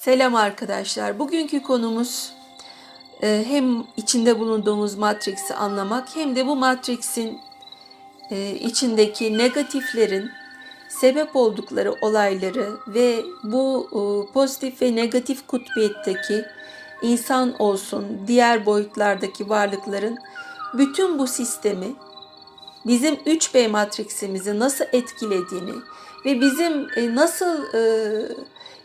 Selam arkadaşlar. Bugünkü konumuz e, hem içinde bulunduğumuz matriksi anlamak hem de bu matriksin e, içindeki negatiflerin sebep oldukları olayları ve bu e, pozitif ve negatif kutbiyetteki insan olsun, diğer boyutlardaki varlıkların bütün bu sistemi bizim 3B matriksimizi nasıl etkilediğini ve bizim nasıl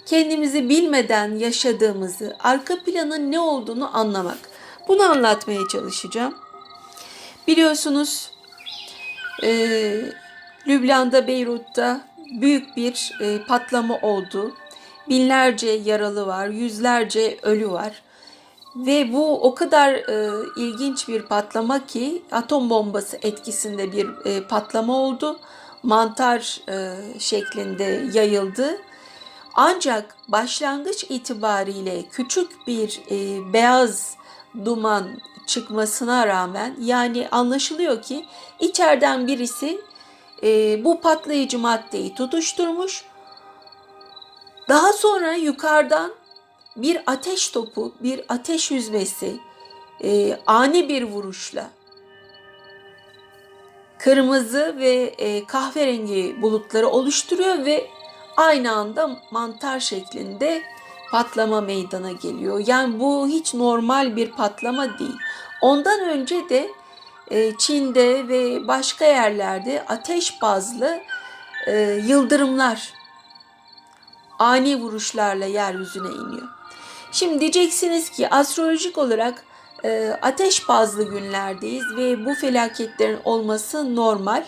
kendimizi bilmeden yaşadığımızı, arka planın ne olduğunu anlamak. Bunu anlatmaya çalışacağım. Biliyorsunuz e, Lübnan'da, Beyrut'ta büyük bir e, patlama oldu. Binlerce yaralı var, yüzlerce ölü var. Ve bu o kadar e, ilginç bir patlama ki atom bombası etkisinde bir e, patlama oldu. Mantar e, şeklinde yayıldı. Ancak başlangıç itibariyle küçük bir e, beyaz duman çıkmasına rağmen yani anlaşılıyor ki içeriden birisi e, bu patlayıcı maddeyi tutuşturmuş. Daha sonra yukarıdan bir ateş topu, bir ateş yüzmesi e, ani bir vuruşla kırmızı ve e, kahverengi bulutları oluşturuyor ve aynı anda mantar şeklinde patlama meydana geliyor. Yani bu hiç normal bir patlama değil. Ondan önce de e, Çin'de ve başka yerlerde ateş bazlı e, yıldırımlar ani vuruşlarla yeryüzüne iniyor. Şimdi diyeceksiniz ki astrolojik olarak e, ateş bazlı günlerdeyiz ve bu felaketlerin olması normal.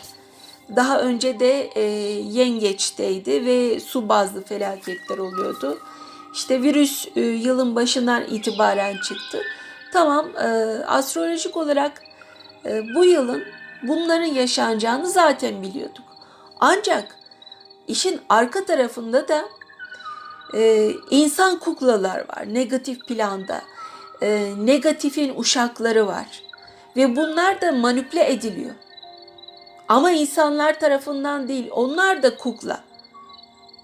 Daha önce de e, yengeçteydi ve su bazlı felaketler oluyordu. İşte virüs e, yılın başından itibaren çıktı. Tamam e, astrolojik olarak e, bu yılın bunların yaşanacağını zaten biliyorduk. Ancak işin arka tarafında da e, insan kuklalar var negatif planda. E, negatifin uşakları var. Ve bunlar da manipüle ediliyor. Ama insanlar tarafından değil, onlar da kukla.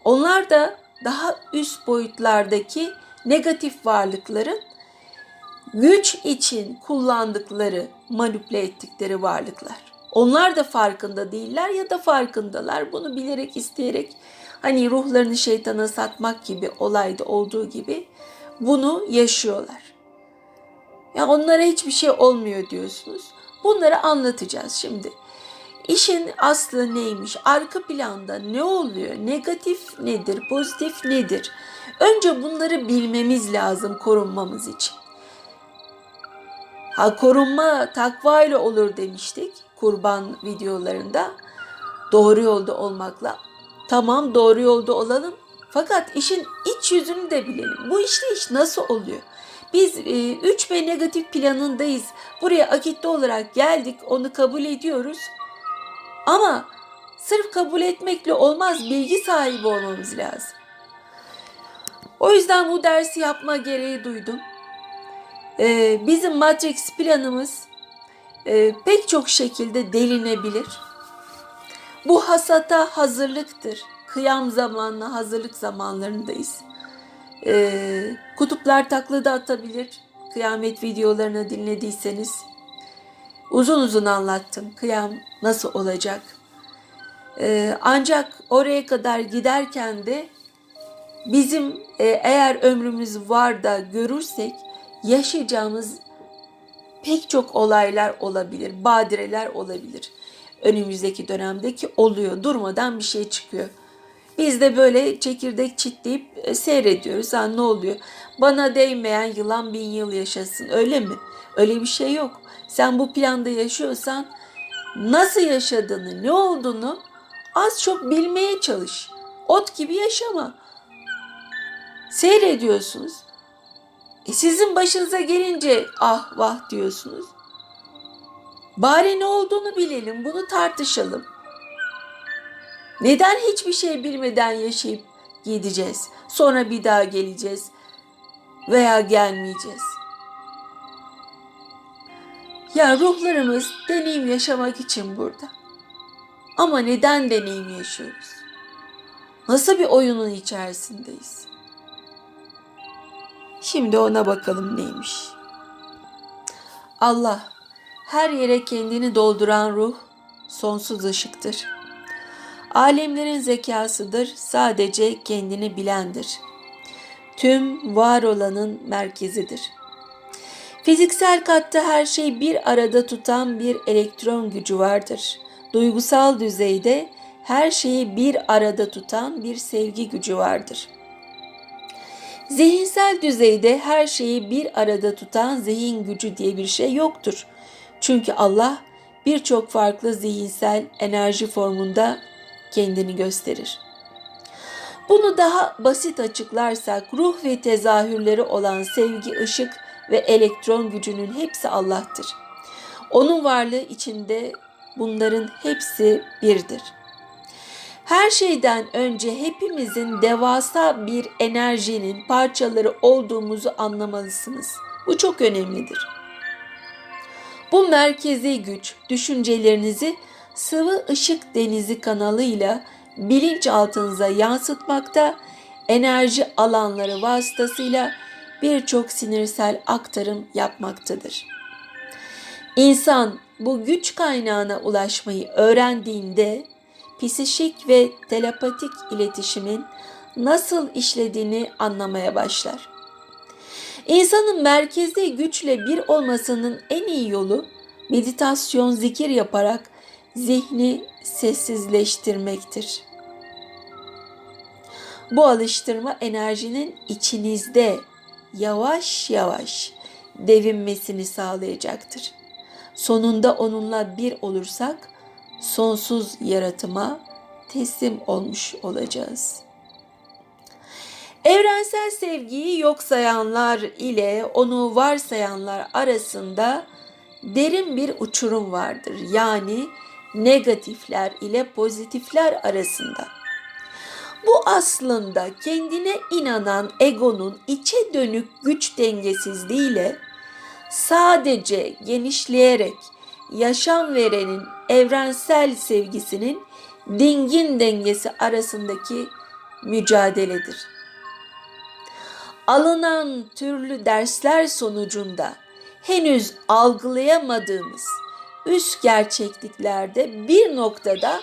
Onlar da daha üst boyutlardaki negatif varlıkların güç için kullandıkları, manipüle ettikleri varlıklar. Onlar da farkında değiller ya da farkındalar. Bunu bilerek, isteyerek hani ruhlarını şeytana satmak gibi olayda olduğu gibi bunu yaşıyorlar. Ya onlara hiçbir şey olmuyor diyorsunuz. Bunları anlatacağız şimdi. İşin aslı neymiş? Arka planda ne oluyor? Negatif nedir? Pozitif nedir? Önce bunları bilmemiz lazım korunmamız için. Ha korunma takva ile olur demiştik kurban videolarında. Doğru yolda olmakla. Tamam doğru yolda olalım. Fakat işin iç yüzünü de bilelim. Bu işte iş nasıl oluyor? Biz 3 e, ve negatif planındayız. Buraya akitte olarak geldik. Onu kabul ediyoruz. Ama sırf kabul etmekle olmaz. Bilgi sahibi olmamız lazım. O yüzden bu dersi yapma gereği duydum. Ee, bizim Matrix planımız e, pek çok şekilde delinebilir. Bu hasata hazırlıktır. Kıyam zamanına hazırlık zamanlarındayız. Ee, kutuplar taklada atabilir. Kıyamet videolarını dinlediyseniz. Uzun uzun anlattım. Kıyam nasıl olacak? Ee, ancak oraya kadar giderken de bizim e, eğer ömrümüz var da görürsek yaşayacağımız pek çok olaylar olabilir, badireler olabilir. Önümüzdeki dönemdeki oluyor, durmadan bir şey çıkıyor. Biz de böyle çekirdek çitleyip e, seyrediyoruz. Ha ne oluyor? Bana değmeyen yılan bin yıl yaşasın. Öyle mi? Öyle bir şey yok. Sen bu planda yaşıyorsan nasıl yaşadığını, ne olduğunu az çok bilmeye çalış. Ot gibi yaşama. Seyrediyorsunuz. E sizin başınıza gelince ah vah diyorsunuz. Bari ne olduğunu bilelim, bunu tartışalım. Neden hiçbir şey bilmeden yaşayıp gideceğiz? Sonra bir daha geleceğiz veya gelmeyeceğiz. Ya ruhlarımız deneyim yaşamak için burada. Ama neden deneyim yaşıyoruz? Nasıl bir oyunun içerisindeyiz? Şimdi ona bakalım neymiş. Allah, her yere kendini dolduran ruh, sonsuz ışıktır. Alemlerin zekasıdır, sadece kendini bilendir. Tüm var olanın merkezidir. Fiziksel katta her şey bir arada tutan bir elektron gücü vardır. Duygusal düzeyde her şeyi bir arada tutan bir sevgi gücü vardır. Zihinsel düzeyde her şeyi bir arada tutan zihin gücü diye bir şey yoktur. Çünkü Allah birçok farklı zihinsel enerji formunda kendini gösterir. Bunu daha basit açıklarsak ruh ve tezahürleri olan sevgi, ışık ve elektron gücünün hepsi Allah'tır. Onun varlığı içinde bunların hepsi birdir. Her şeyden önce hepimizin devasa bir enerjinin parçaları olduğumuzu anlamalısınız. Bu çok önemlidir. Bu merkezi güç düşüncelerinizi sıvı ışık denizi kanalıyla bilinçaltınıza yansıtmakta, enerji alanları vasıtasıyla birçok sinirsel aktarım yapmaktadır. İnsan bu güç kaynağına ulaşmayı öğrendiğinde psişik ve telepatik iletişimin nasıl işlediğini anlamaya başlar. İnsanın merkezi güçle bir olmasının en iyi yolu meditasyon, zikir yaparak zihni sessizleştirmektir. Bu alıştırma enerjinin içinizde yavaş yavaş devinmesini sağlayacaktır. Sonunda onunla bir olursak sonsuz yaratıma teslim olmuş olacağız. Evrensel sevgiyi yok sayanlar ile onu varsayanlar arasında derin bir uçurum vardır. Yani negatifler ile pozitifler arasında. Bu aslında kendine inanan egonun içe dönük güç dengesizliğiyle sadece genişleyerek yaşam verenin evrensel sevgisinin dingin dengesi arasındaki mücadeledir. Alınan türlü dersler sonucunda henüz algılayamadığımız üst gerçekliklerde bir noktada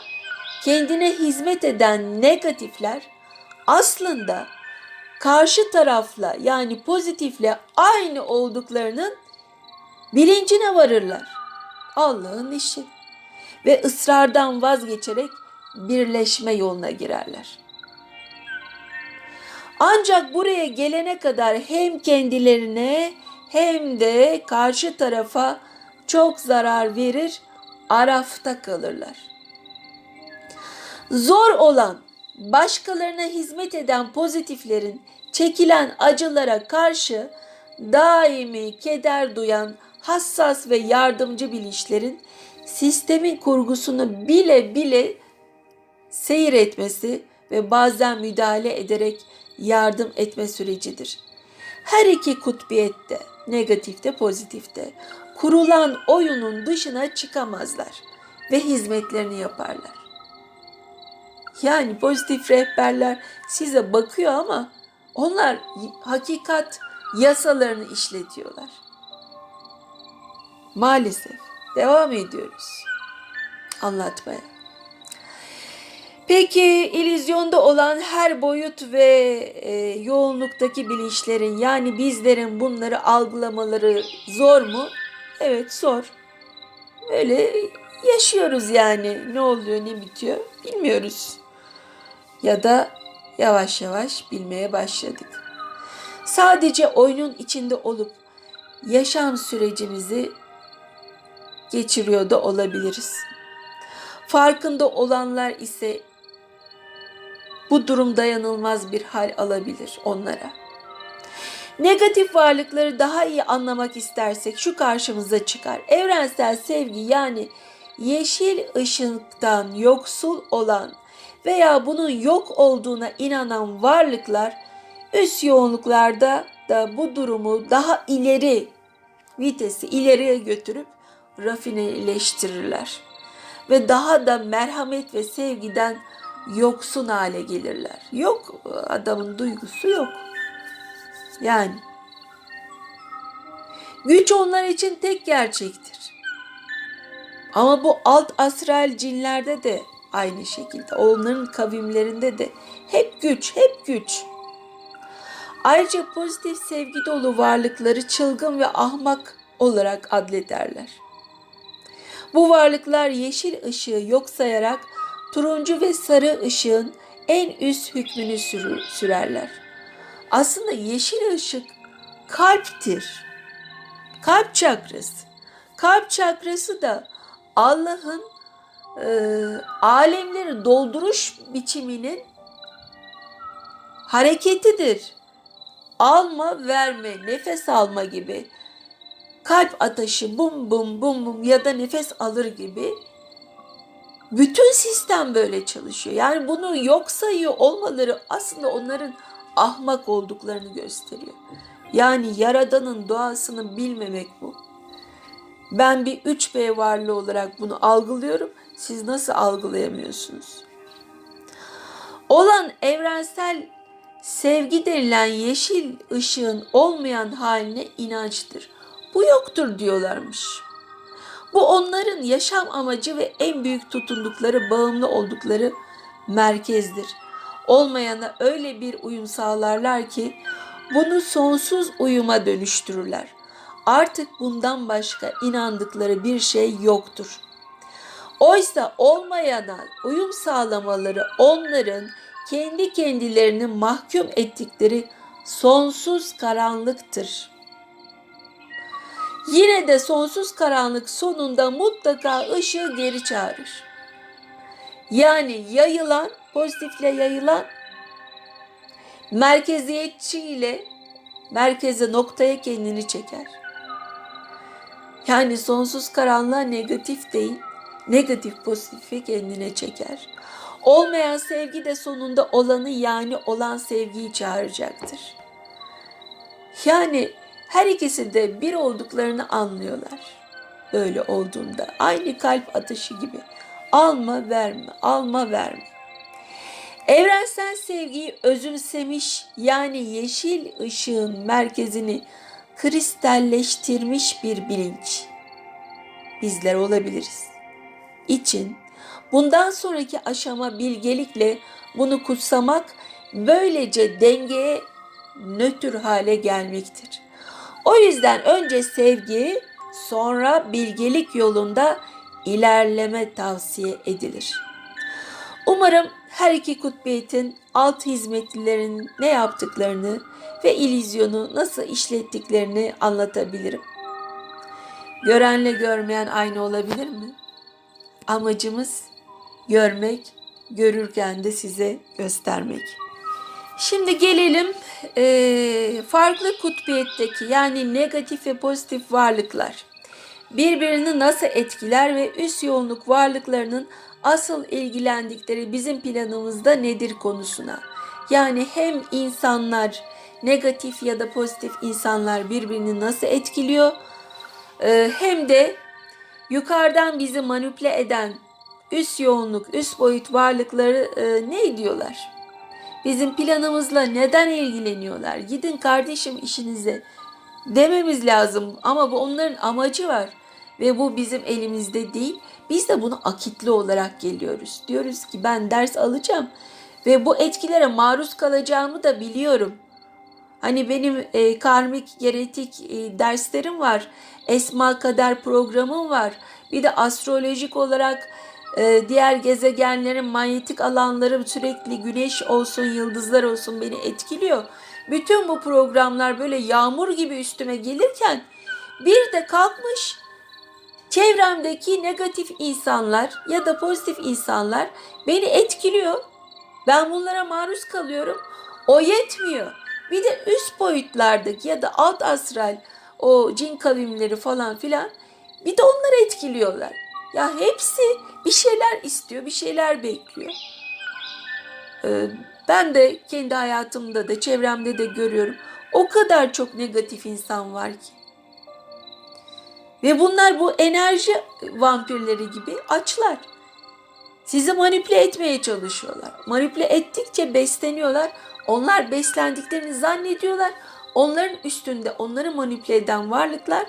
kendine hizmet eden negatifler aslında karşı tarafla yani pozitifle aynı olduklarının bilincine varırlar. Allah'ın işi ve ısrardan vazgeçerek birleşme yoluna girerler. Ancak buraya gelene kadar hem kendilerine hem de karşı tarafa çok zarar verir, arafta kalırlar. Zor olan başkalarına hizmet eden pozitiflerin çekilen acılara karşı daimi keder duyan hassas ve yardımcı bilinçlerin sistemin kurgusunu bile bile seyretmesi ve bazen müdahale ederek yardım etme sürecidir. Her iki kutbiyette, negatifte, pozitifte kurulan oyunun dışına çıkamazlar ve hizmetlerini yaparlar. Yani pozitif rehberler size bakıyor ama onlar hakikat yasalarını işletiyorlar. Maalesef devam ediyoruz anlatmaya. Peki illüzyonda olan her boyut ve e, yoğunluktaki bilinçlerin yani bizlerin bunları algılamaları zor mu? Evet zor. Öyle yaşıyoruz yani. Ne oluyor ne bitiyor bilmiyoruz. Ya da yavaş yavaş bilmeye başladık. Sadece oyunun içinde olup yaşam sürecimizi geçiriyor da olabiliriz. Farkında olanlar ise bu durum dayanılmaz bir hal alabilir onlara. Negatif varlıkları daha iyi anlamak istersek şu karşımıza çıkar. Evrensel sevgi yani yeşil ışıktan yoksul olan veya bunun yok olduğuna inanan varlıklar üst yoğunluklarda da bu durumu daha ileri vitesi ileriye götürüp rafineleştirirler ve daha da merhamet ve sevgiden yoksun hale gelirler. Yok adamın duygusu yok. Yani Güç onlar için tek gerçektir. Ama bu alt astral cinlerde de aynı şekilde. Onların kavimlerinde de hep güç, hep güç. Ayrıca pozitif sevgi dolu varlıkları çılgın ve ahmak olarak adlederler. Bu varlıklar yeşil ışığı yok sayarak turuncu ve sarı ışığın en üst hükmünü sürerler. Aslında yeşil ışık kalptir. Kalp çakrası. Kalp çakrası da Allah'ın e, alemleri dolduruş biçiminin hareketidir. Alma, verme, nefes alma gibi. Kalp atışı bum bum bum bum ya da nefes alır gibi. Bütün sistem böyle çalışıyor. Yani bunu yok sayıyor olmaları aslında onların ahmak olduklarını gösteriyor. Yani yaradanın doğasını bilmemek bu. Ben bir 3B varlığı olarak bunu algılıyorum. Siz nasıl algılayamıyorsunuz? Olan evrensel sevgi denilen yeşil ışığın olmayan haline inançtır. Bu yoktur diyorlarmış. Bu onların yaşam amacı ve en büyük tutundukları, bağımlı oldukları merkezdir. Olmayana öyle bir uyum sağlarlar ki bunu sonsuz uyuma dönüştürürler. Artık bundan başka inandıkları bir şey yoktur. Oysa olmayana uyum sağlamaları onların kendi kendilerini mahkum ettikleri sonsuz karanlıktır. Yine de sonsuz karanlık sonunda mutlaka ışığı geri çağırır. Yani yayılan, pozitifle yayılan merkeziyetçiyle merkeze noktaya kendini çeker. Yani sonsuz karanlığa negatif değil, negatif pozitifi kendine çeker. Olmayan sevgi de sonunda olanı yani olan sevgiyi çağıracaktır. Yani her ikisi de bir olduklarını anlıyorlar. Böyle olduğunda aynı kalp atışı gibi alma verme, alma verme. Evrensel sevgiyi özümsemiş yani yeşil ışığın merkezini kristalleştirmiş bir bilinç bizler olabiliriz. İçin bundan sonraki aşama bilgelikle bunu kutsamak böylece dengeye nötr hale gelmektir. O yüzden önce sevgi, sonra bilgelik yolunda ilerleme tavsiye edilir. Umarım her iki kutbiyetin alt hizmetlilerin ne yaptıklarını ve ilizyonu nasıl işlettiklerini anlatabilirim. Görenle görmeyen aynı olabilir mi? Amacımız görmek, görürken de size göstermek. Şimdi gelelim e, farklı kutbiyetteki yani negatif ve pozitif varlıklar birbirini nasıl etkiler ve üst yoğunluk varlıklarının asıl ilgilendikleri bizim planımızda nedir konusuna. Yani hem insanlar negatif ya da pozitif insanlar birbirini nasıl etkiliyor e, hem de yukarıdan bizi manipüle eden üst yoğunluk, üst boyut varlıkları e, ne ediyorlar? Bizim planımızla neden ilgileniyorlar? Gidin kardeşim işinize dememiz lazım ama bu onların amacı var ve bu bizim elimizde değil. Biz de bunu akitli olarak geliyoruz. Diyoruz ki ben ders alacağım ve bu etkilere maruz kalacağımı da biliyorum. Hani benim e, karmik genetik e, derslerim var. Esma kader programım var. Bir de astrolojik olarak e, diğer gezegenlerin manyetik alanları sürekli güneş olsun, yıldızlar olsun beni etkiliyor. Bütün bu programlar böyle yağmur gibi üstüme gelirken bir de kalkmış çevremdeki negatif insanlar ya da pozitif insanlar beni etkiliyor. Ben bunlara maruz kalıyorum. O yetmiyor. Bir de üst boyutlardaki ya da alt astral o cin kavimleri falan filan bir de onları etkiliyorlar. Ya hepsi bir şeyler istiyor, bir şeyler bekliyor. Ee, ben de kendi hayatımda da çevremde de görüyorum. O kadar çok negatif insan var ki. Ve bunlar bu enerji vampirleri gibi açlar. Sizi manipüle etmeye çalışıyorlar. Manipüle ettikçe besleniyorlar. Onlar beslendiklerini zannediyorlar. Onların üstünde onları manipüle eden varlıklar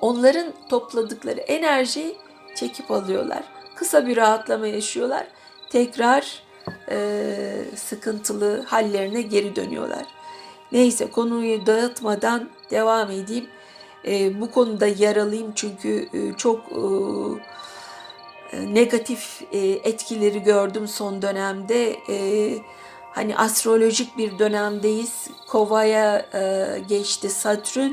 onların topladıkları enerjiyi çekip alıyorlar. Kısa bir rahatlama yaşıyorlar. Tekrar e, sıkıntılı hallerine geri dönüyorlar. Neyse konuyu dağıtmadan devam edeyim. E, bu konuda yaralıyım çünkü e, çok e, negatif e, etkileri gördüm son dönemde. E, hani astrolojik bir dönemdeyiz. Kovaya e, geçti Satürn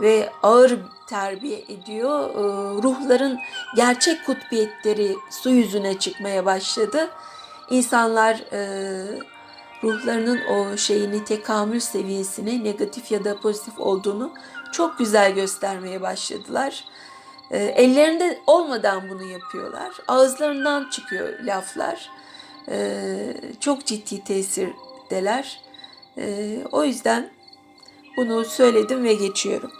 ve ağır terbiye ediyor. E, ruhların gerçek kutbiyetleri su yüzüne çıkmaya başladı. İnsanlar e, ruhlarının o şeyini tekamül seviyesini negatif ya da pozitif olduğunu çok güzel göstermeye başladılar. E, ellerinde olmadan bunu yapıyorlar. Ağızlarından çıkıyor laflar. E, çok ciddi tesirdeler. E, o yüzden bunu söyledim ve geçiyorum.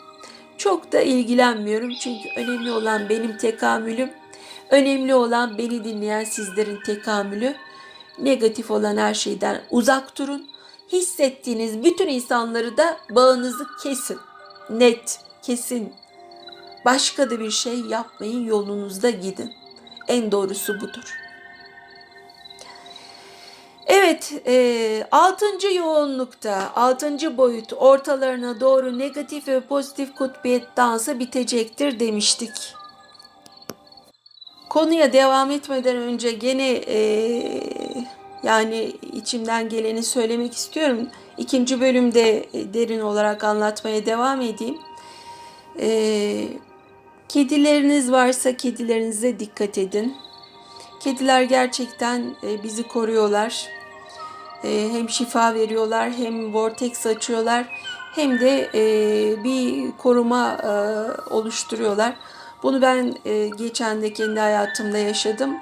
Çok da ilgilenmiyorum çünkü önemli olan benim tekamülüm. Önemli olan beni dinleyen sizlerin tekamülü. Negatif olan her şeyden uzak durun. Hissettiğiniz bütün insanları da bağınızı kesin. Net, kesin. Başka da bir şey yapmayın, yolunuzda gidin. En doğrusu budur. Evet, e, altıncı yoğunlukta, altıncı boyut ortalarına doğru negatif ve pozitif kutbiyet dansı bitecektir demiştik. Konuya devam etmeden önce gene e, yani içimden geleni söylemek istiyorum. İkinci bölümde derin olarak anlatmaya devam edeyim. E, kedileriniz varsa kedilerinize dikkat edin. Kediler gerçekten e, bizi koruyorlar. E, hem şifa veriyorlar hem vortex açıyorlar hem de e, bir koruma oluşturuyorlar. Bunu ben geçen de kendi hayatımda yaşadım.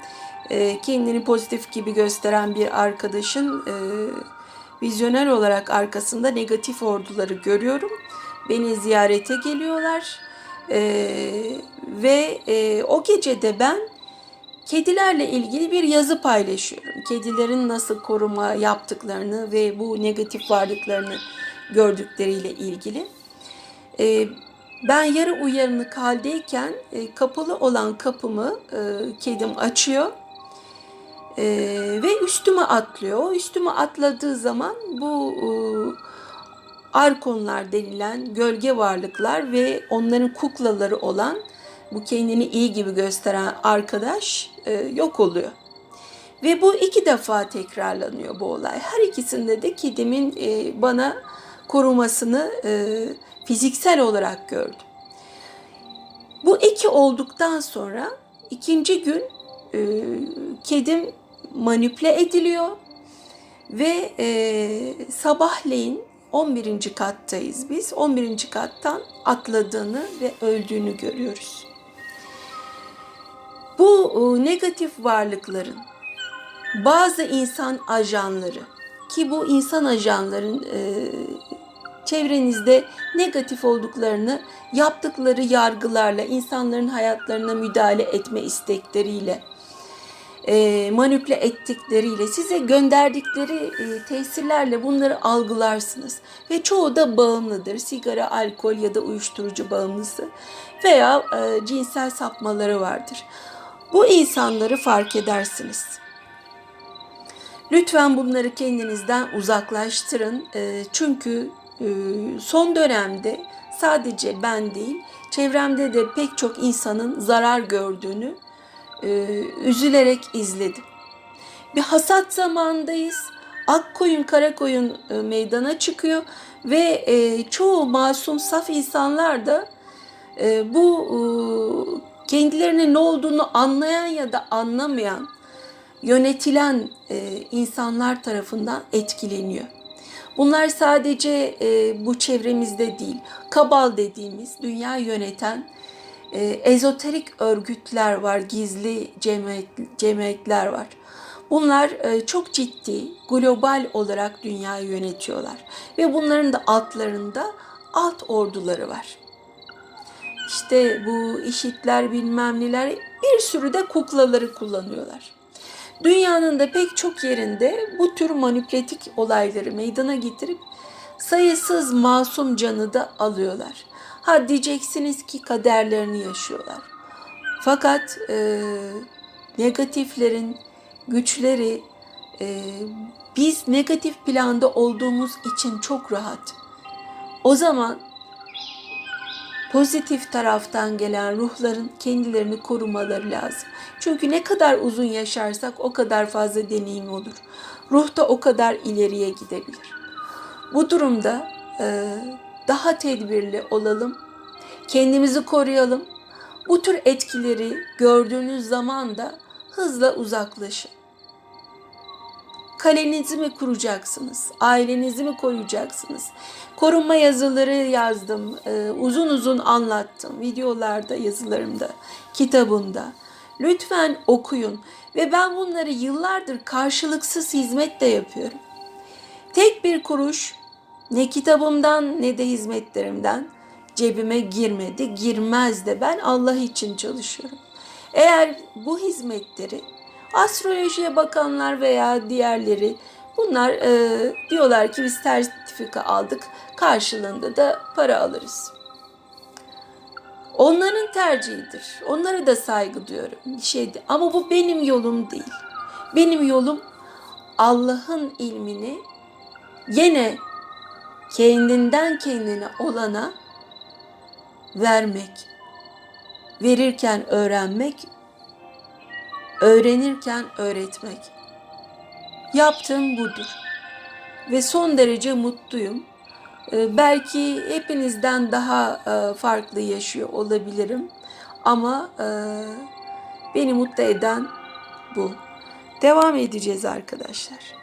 Kendini pozitif gibi gösteren bir arkadaşın vizyoner olarak arkasında negatif orduları görüyorum. Beni ziyarete geliyorlar. Ve o gece de ben Kedilerle ilgili bir yazı paylaşıyorum. Kedilerin nasıl koruma yaptıklarını ve bu negatif varlıklarını gördükleriyle ilgili. Ee, ben yarı uyanık haldeyken e, kapalı olan kapımı e, kedim açıyor e, ve üstüme atlıyor. Üstüme atladığı zaman bu arkonlar denilen gölge varlıklar ve onların kuklaları olan bu kendini iyi gibi gösteren arkadaş e, yok oluyor. Ve bu iki defa tekrarlanıyor bu olay. Her ikisinde de kedimin e, bana korumasını e, fiziksel olarak gördüm. Bu iki olduktan sonra ikinci gün e, kedim manipüle ediliyor ve e, sabahleyin 11. kattayız biz. 11. kattan atladığını ve öldüğünü görüyoruz. Bu e, negatif varlıkların bazı insan ajanları ki bu insan ajanların e, çevrenizde negatif olduklarını yaptıkları yargılarla, insanların hayatlarına müdahale etme istekleriyle, e, manipüle ettikleriyle, size gönderdikleri e, tesirlerle bunları algılarsınız. Ve çoğu da bağımlıdır. Sigara, alkol ya da uyuşturucu bağımlısı veya e, cinsel sapmaları vardır. Bu insanları fark edersiniz. Lütfen bunları kendinizden uzaklaştırın. Çünkü son dönemde sadece ben değil, çevremde de pek çok insanın zarar gördüğünü e, üzülerek izledim. Bir hasat zamandayız. Ak koyun kara koyun e, meydana çıkıyor ve çoğu masum saf insanlar da bu kendilerine ne olduğunu anlayan ya da anlamayan, yönetilen e, insanlar tarafından etkileniyor. Bunlar sadece e, bu çevremizde değil, kabal dediğimiz dünya yöneten e, ezoterik örgütler var, gizli cemiyet, cemiyetler var. Bunlar e, çok ciddi, global olarak dünyayı yönetiyorlar ve bunların da altlarında alt orduları var işte bu işitler bilmem neler bir sürü de kuklaları kullanıyorlar. Dünyanın da pek çok yerinde bu tür manipülatif olayları meydana getirip sayısız masum canı da alıyorlar. Ha diyeceksiniz ki kaderlerini yaşıyorlar. Fakat e, negatiflerin güçleri e, biz negatif planda olduğumuz için çok rahat. O zaman pozitif taraftan gelen ruhların kendilerini korumaları lazım. Çünkü ne kadar uzun yaşarsak o kadar fazla deneyim olur. Ruh da o kadar ileriye gidebilir. Bu durumda e, daha tedbirli olalım, kendimizi koruyalım. Bu tür etkileri gördüğünüz zaman da hızla uzaklaşın. Kalenizi mi kuracaksınız? Ailenizi mi koruyacaksınız? Korunma yazıları yazdım. e, uzun uzun anlattım. Videolarda, yazılarımda, kitabımda. Lütfen okuyun. Ve ben bunları yıllardır karşılıksız hizmet de yapıyorum. Tek bir kuruş ne kitabımdan ne de hizmetlerimden cebime girmedi, girmez de ben Allah için çalışıyorum. Eğer bu hizmetleri astrolojiye bakanlar veya diğerleri bunlar e, diyorlar ki biz sertifika aldık karşılığında da para alırız. Onların tercihidir. Onlara da saygı duyuyorum. Şey değil. Ama bu benim yolum değil. Benim yolum Allah'ın ilmini yine kendinden kendine olana vermek. Verirken öğrenmek, öğrenirken öğretmek. Yaptığım budur. Ve son derece mutluyum. Ee, belki hepinizden daha e, farklı yaşıyor olabilirim. Ama e, beni mutlu eden bu. Devam edeceğiz arkadaşlar.